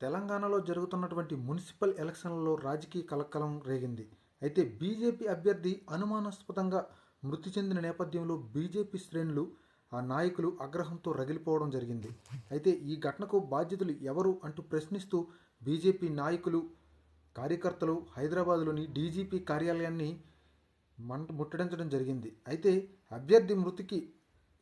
తెలంగాణలో జరుగుతున్నటువంటి మున్సిపల్ ఎలక్షన్లలో రాజకీయ కలకలం రేగింది. అయితే బీజేపీ అభ్యర్థి అనుమానాస్పదంగా మృతి చెందిన నేపథ్యంలో బీజేపీ శ్రేణులు ఆ నాయకులు ఆగ్రహంతో రగిలిపోవడం జరిగింది. అయితే ఈ ఘటనకు బాధ్యతలు ఎవరు అంటూ ప్రశ్నిస్తూ బీజేపీ నాయకులు కార్యకర్తలు హైదరాబాద్లోని డీజీపీ కార్యాలయాన్ని మంట ముట్టడించడం జరిగింది. అయితే అభ్యర్థి మృతికి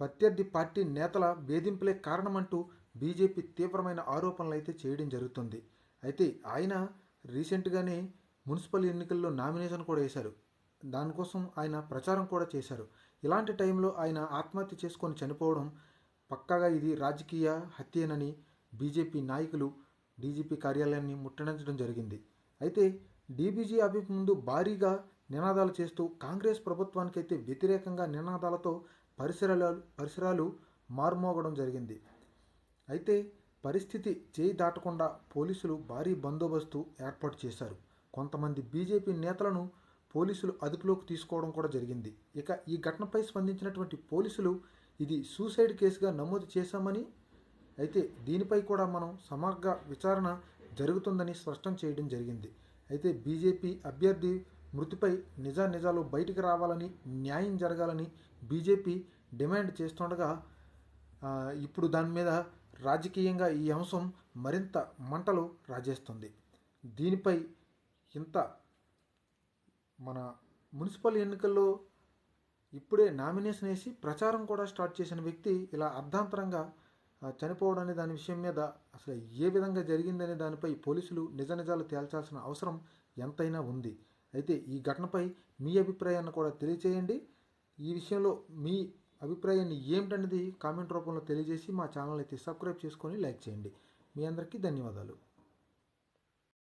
ప్రత్యర్థి పార్టీ నేతల వేధింపులే కారణమంటూ బీజేపీ తీవ్రమైన ఆరోపణలు అయితే చేయడం జరుగుతుంది. అయితే ఆయన రీసెంట్గానే మున్సిపల్ ఎన్నికల్లో నామినేషన్ కూడా వేశారు. దానికోసం ఆయన ప్రచారం కూడా చేశారు. ఇలాంటి టైంలో ఆయన ఆత్మహత్య చేసుకొని చనిపోవడం పక్కాగా ఇది రాజకీయ హత్యేనని బీజేపీ నాయకులు డీజీపీ కార్యాలయాన్ని ముట్టడించడం జరిగింది. అయితే డీబీజీ అభి ముందు భారీగా నినాదాలు చేస్తూ కాంగ్రెస్ ప్రభుత్వానికైతే వ్యతిరేకంగా నినాదాలతో పరిసరాలు పరిసరాలు మారుమోగడం జరిగింది. అయితే పరిస్థితి చేయి దాటకుండా పోలీసులు భారీ బందోబస్తు ఏర్పాటు చేశారు. కొంతమంది బీజేపీ నేతలను పోలీసులు అదుపులోకి తీసుకోవడం కూడా జరిగింది. ఇక ఈ ఘటనపై స్పందించినటువంటి పోలీసులు ఇది సూసైడ్ కేసుగా నమోదు చేశామని అయితే దీనిపై కూడా మనం సమగ్ర విచారణ జరుగుతుందని స్పష్టం చేయడం జరిగింది. అయితే బీజేపీ అభ్యర్థి మృతిపై నిజా నిజాలు బయటికి రావాలని న్యాయం జరగాలని బీజేపీ డిమాండ్ చేస్తుండగా ఇప్పుడు దాని మీద రాజకీయంగా ఈ అంశం మరింత మంటలు రాజేస్తుంది. దీనిపై ఇంత మన మున్సిపల్ ఎన్నికల్లో ఇప్పుడే నామినేషన్ వేసి ప్రచారం కూడా స్టార్ట్ చేసిన వ్యక్తి ఇలా అర్ధాంతరంగా చనిపోవడం అనే దాని విషయం మీద అసలు ఏ విధంగా జరిగిందనే దానిపై పోలీసులు నిజ నిజాలు తేల్చాల్సిన అవసరం ఎంతైనా ఉంది. అయితే ఈ ఘటనపై మీ అభిప్రాయాన్ని కూడా తెలియచేయండి. ఈ విషయంలో మీ అభిప్రాయాన్ని ఏమిటనేది కామెంట్ రూపంలో తెలియజేసి మా ఛానల్ అయితే సబ్స్క్రైబ్ చేసుకొని లైక్ చేయండి. మీ అందరికీ ధన్యవాదాలు.